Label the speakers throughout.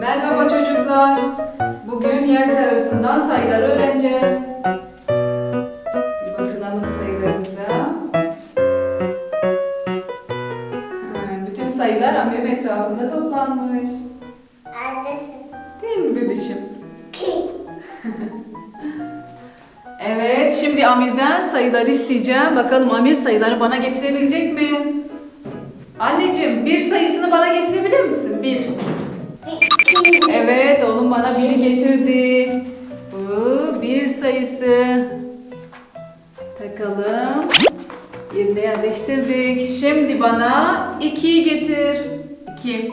Speaker 1: Merhaba çocuklar. Bugün yer karasından sayıları öğreneceğiz. Bir bakınalım sayılarımıza. Ha, Bütün sayılar Amir'in etrafında toplanmış.
Speaker 2: Adresi
Speaker 1: Değil mi bebişim? Evet, şimdi Amir'den sayıları isteyeceğim. Bakalım Amir sayıları bana getirebilecek mi? Anneciğim, bir sayısını bana getirebilir misin? Bir. Evet, oğlum bana biri getirdi. Bu bir sayısı. Takalım. Yerine yerleştirdik. Şimdi bana ikiyi getir. İki.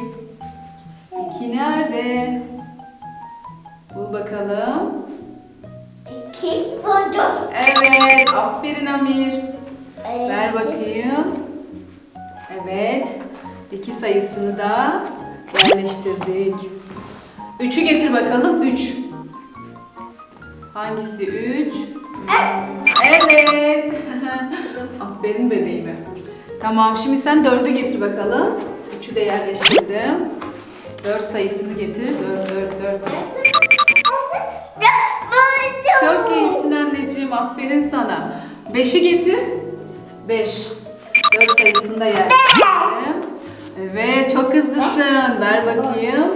Speaker 1: İki nerede? Bul bakalım.
Speaker 2: Ki buldum.
Speaker 1: Evet, aferin Amir. Ver bakayım. Evet. İki sayısını da yerleştirdik. Üçü getir bakalım. Üç. Hangisi üç? Evet. Aferin bebeğime. Tamam şimdi sen dördü getir bakalım. Üçü de yerleştirdim. Dört sayısını getir. Dört, dört, dört. Çok iyisin anneciğim. Aferin sana. Beşi getir. Beş. Dört sayısını da yerleştirdim. Evet çok hızlısın. Ver bakayım.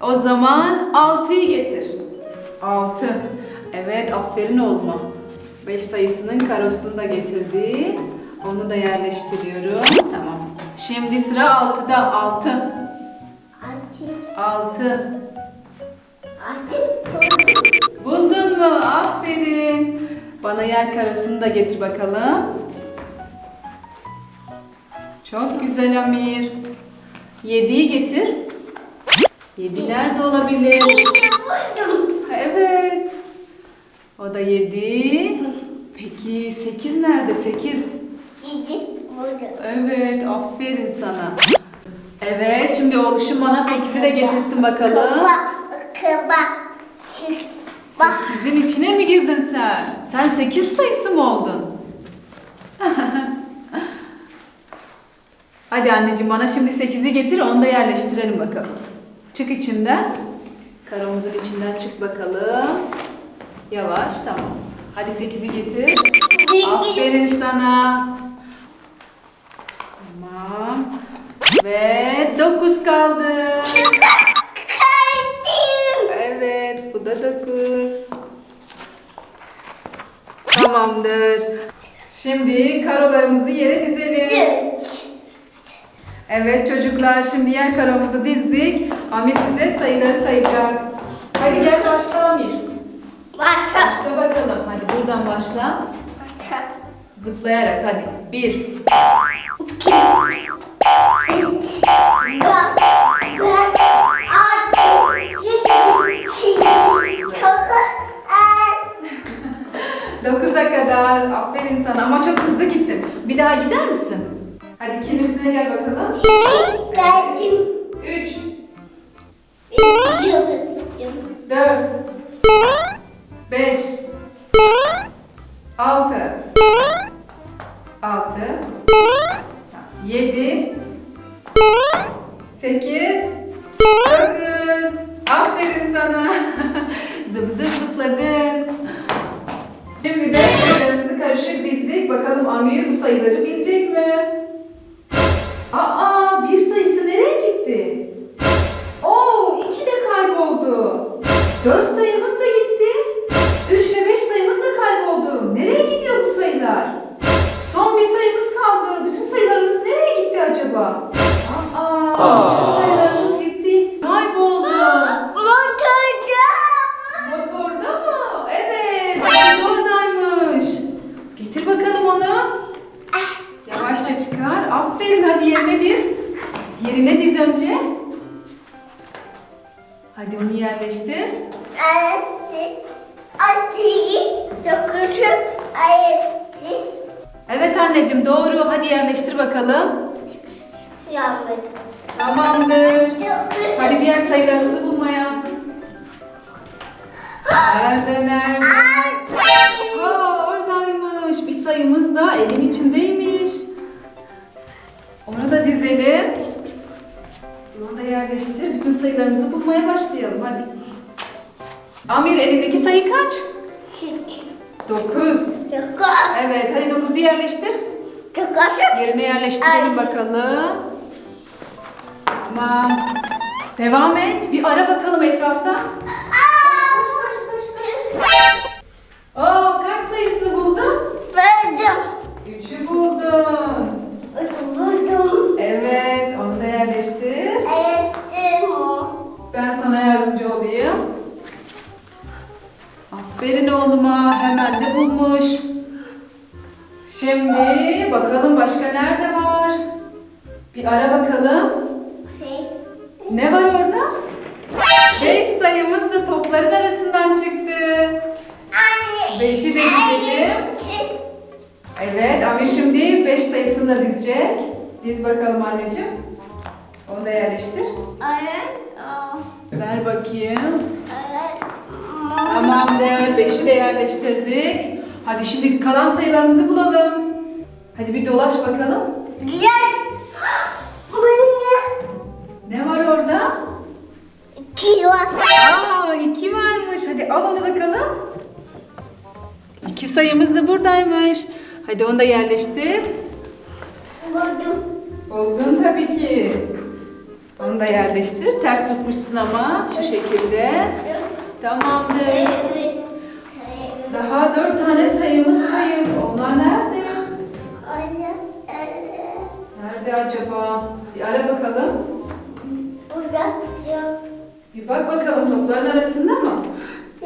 Speaker 1: O zaman altıyı getir. Altı. Evet aferin oğluma. Beş sayısının karosunu da getirdi. Onu da yerleştiriyorum. Tamam. Şimdi sıra altıda. Altı.
Speaker 2: Açı.
Speaker 1: Altı.
Speaker 2: Açı buldum.
Speaker 1: Buldun mu? Aferin. Bana yer karasını da getir bakalım. Çok güzel Amir. Yediyi getir. Yedi nerede olabilir?
Speaker 2: Buldum.
Speaker 1: Evet. O da yedi. Peki sekiz nerede? Sekiz.
Speaker 2: Yedi buldum.
Speaker 1: Evet, aferin sana. Evet, şimdi oğluşum bana sekizi de getirsin bakalım.
Speaker 2: Kıba. Kıba. Çık.
Speaker 1: Sekizin içine mi girdin sen? Sen sekiz sayısı mı oldun? Hadi anneciğim bana şimdi sekizi getir onu da yerleştirelim bakalım. Çık içinden. Karamuzun içinden çık bakalım. Yavaş tamam. Hadi sekizi getir. Aferin sana. Tamam. Ve dokuz kaldı.
Speaker 2: Kaydım.
Speaker 1: Evet, bu da dokuz. Tamamdır. Şimdi karolarımızı yere dizelim.
Speaker 2: Üç.
Speaker 1: Evet çocuklar, şimdi yer karomuzu dizdik. Amir bize sayıları sayacak. Hadi gel başla Amir.
Speaker 2: Başla.
Speaker 1: Başla bakalım. Hadi buradan başla.
Speaker 2: Başla.
Speaker 1: Zıplayarak hadi. Bir.
Speaker 2: Bak. Bak. Açı. Çık. Çok.
Speaker 1: Dokuza kadar. Aferin sana ama çok hızlı gittin. Bir daha gider misin? Hadi ikinin üstüne gel bakalım.
Speaker 2: Kaydım.
Speaker 1: Üç. Dört. Beş. Altı. Altı. Yedi. Sekiz. Dokuz. Aferin sana. Zıp zıp zıpladın. Şimdi de sayılarımızı karışık dizdik. Bakalım Amir bu sayıları bilecek Evet anneciğim doğru. Hadi yerleştir bakalım.
Speaker 2: Yağmur.
Speaker 1: Tamamdır. Hadi diğer sayılarımızı bulmaya. Nerede nerede? Aa oradaymış. Bir sayımız da evin içindeymiş. Onu da dizelim. Onu da yerleştir. Bütün sayılarımızı bulmaya başlayalım hadi. Amir elindeki sayı kaç? 9.
Speaker 2: Dokuz.
Speaker 1: Evet hadi 9'u yerleştir.
Speaker 2: Dokuz.
Speaker 1: Yerine yerleştirelim bakalım. Tamam. Devam et. Bir ara bakalım etrafta. Şimdi bakalım başka nerede var? Bir ara bakalım. Ne var orada? Beş sayımız da topların arasından çıktı.
Speaker 2: Anne.
Speaker 1: Beşi de dizelim. Evet, Amir şimdi beş sayısını da dizecek. Diz bakalım anneciğim. Onu da yerleştir. Ver bakayım. Tamamdır. Beşi de yerleştirdik. Hadi şimdi kalan sayılarımızı bulalım. Hadi bir dolaş bakalım.
Speaker 2: Yes. Bu ne?
Speaker 1: Ne var orada?
Speaker 2: İki var.
Speaker 1: Aa iki varmış. Hadi al onu bakalım. İki sayımız da buradaymış. Hadi onu da yerleştir.
Speaker 2: Buldum.
Speaker 1: Buldun tabii ki. Onu da yerleştir. Ters tutmuşsun ama şu şekilde. Tamamdır. Daha dört tane sayımız kayıp. Onlar nerede? Nerede acaba? Bir ara bakalım.
Speaker 2: Burada.
Speaker 1: Bir bak bakalım topların arasında mı?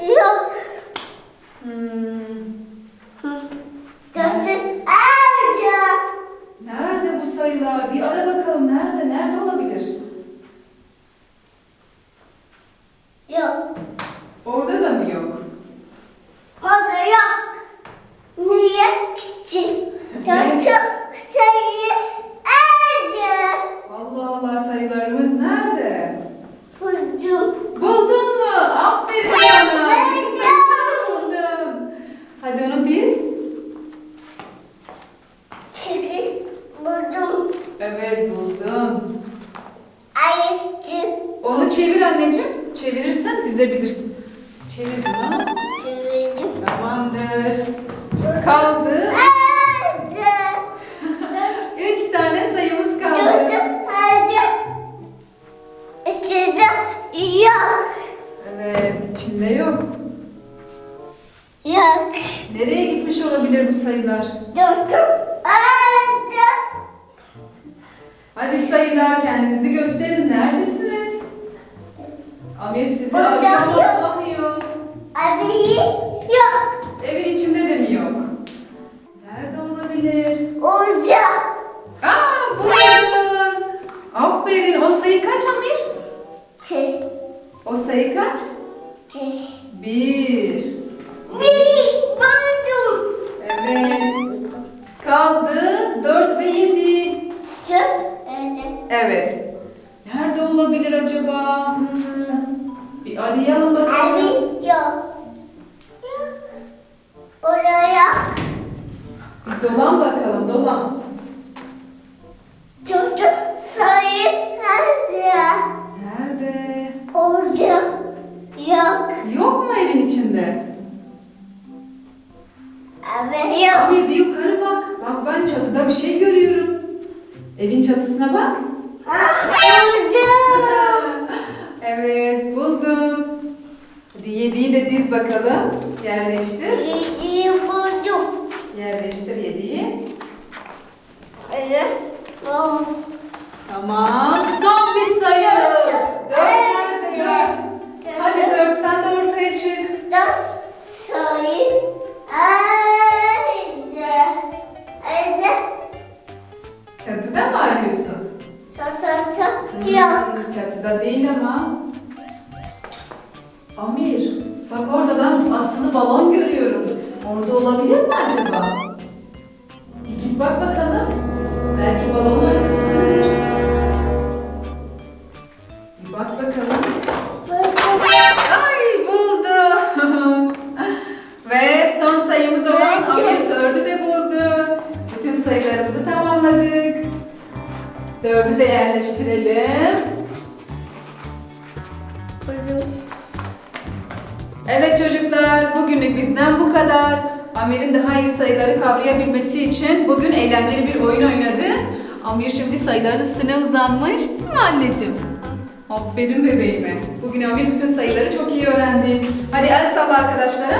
Speaker 2: Yok.
Speaker 1: Hmm.
Speaker 2: Dört. Anne.
Speaker 1: Nerede bu sayılar? Bir ara bakalım. Nerede? Nerede olabilir?
Speaker 2: Yok.
Speaker 1: Orada da mı yok?
Speaker 2: Orada yok. Niye küçük? Dört sayı anne.
Speaker 1: Allah Allah sayılarımız nerede?
Speaker 2: Buldum.
Speaker 1: Buldun mu? Aferin sana. Sekiz sayısını buldun. Hadi onu diz.
Speaker 2: Çünkü buldum.
Speaker 1: Evet buldun.
Speaker 2: Ayıstı.
Speaker 1: Onu çevir anneciğim. Çevirirsen dizebilirsin. Çevir bunu.
Speaker 2: Çevirdim.
Speaker 1: Tamamdır. Kaldı. Üç tane sayımız kaldı.
Speaker 2: İçinde yok.
Speaker 1: Evet, içinde yok.
Speaker 2: Yok.
Speaker 1: Nereye gitmiş olabilir bu sayılar?
Speaker 2: Anne.
Speaker 1: Hadi sayılar kendinizi gösterin. Neredesiniz? Amir sizi arıyor ama
Speaker 2: yok.
Speaker 1: bulamıyor.
Speaker 2: Abi yok.
Speaker 1: Evin içinde de
Speaker 2: Orada.
Speaker 1: Aa buldun. Aferin. O sayı kaç Amir?
Speaker 2: Siz.
Speaker 1: O sayı kaç? Bir.
Speaker 2: Bir buldum.
Speaker 1: Evet. Dolan bakalım, dolan.
Speaker 2: Çocuk sayı nerede?
Speaker 1: Nerede?
Speaker 2: Orada yok.
Speaker 1: Yok mu evin içinde?
Speaker 2: Abi yok.
Speaker 1: Abi bir yukarı bak. Bak ben çatıda bir şey görüyorum. Evin çatısına bak.
Speaker 2: Orada.
Speaker 1: evet, buldum. Hadi yediği de diz bakalım. Yerleştir.
Speaker 2: Buldum.
Speaker 1: Yerleştir yediği.
Speaker 2: Evet.
Speaker 1: Tamam. Son bir sayı. Dördü de yerleştirelim. Evet çocuklar, bugünlük bizden bu kadar. Amir'in daha iyi sayıları kavrayabilmesi için bugün eğlenceli bir oyun oynadık. Amir şimdi sayıların üstüne uzanmış. Değil mi anneciğim? Aferin bebeğime. Bugün Amir bütün sayıları çok iyi öğrendi. Hadi el salla arkadaşlara.